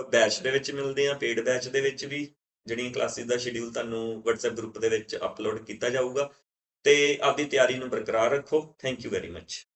ਬੈਚ ਦੇ ਵਿੱਚ ਮਿਲਦੇ ਹਾਂ ਪੇਡ ਬੈਚ ਦੇ ਵਿੱਚ ਵੀ, ਜਿਹੜੀਆਂ ਕਲਾਸਿਸ ਦਾ ਸ਼ਡਿਊਲ ਤੁਹਾਨੂੰ WhatsApp ਗਰੁੱਪ ਦੇ ਵਿੱਚ ਅਪਲੋਡ ਕੀਤਾ ਜਾਊਗਾ। ਤੇ ਆਪਦੀ ਤਿਆਰੀ ਨੂੰ ਬਰਕਰਾਰ ਰੱਖੋ। Thank you very much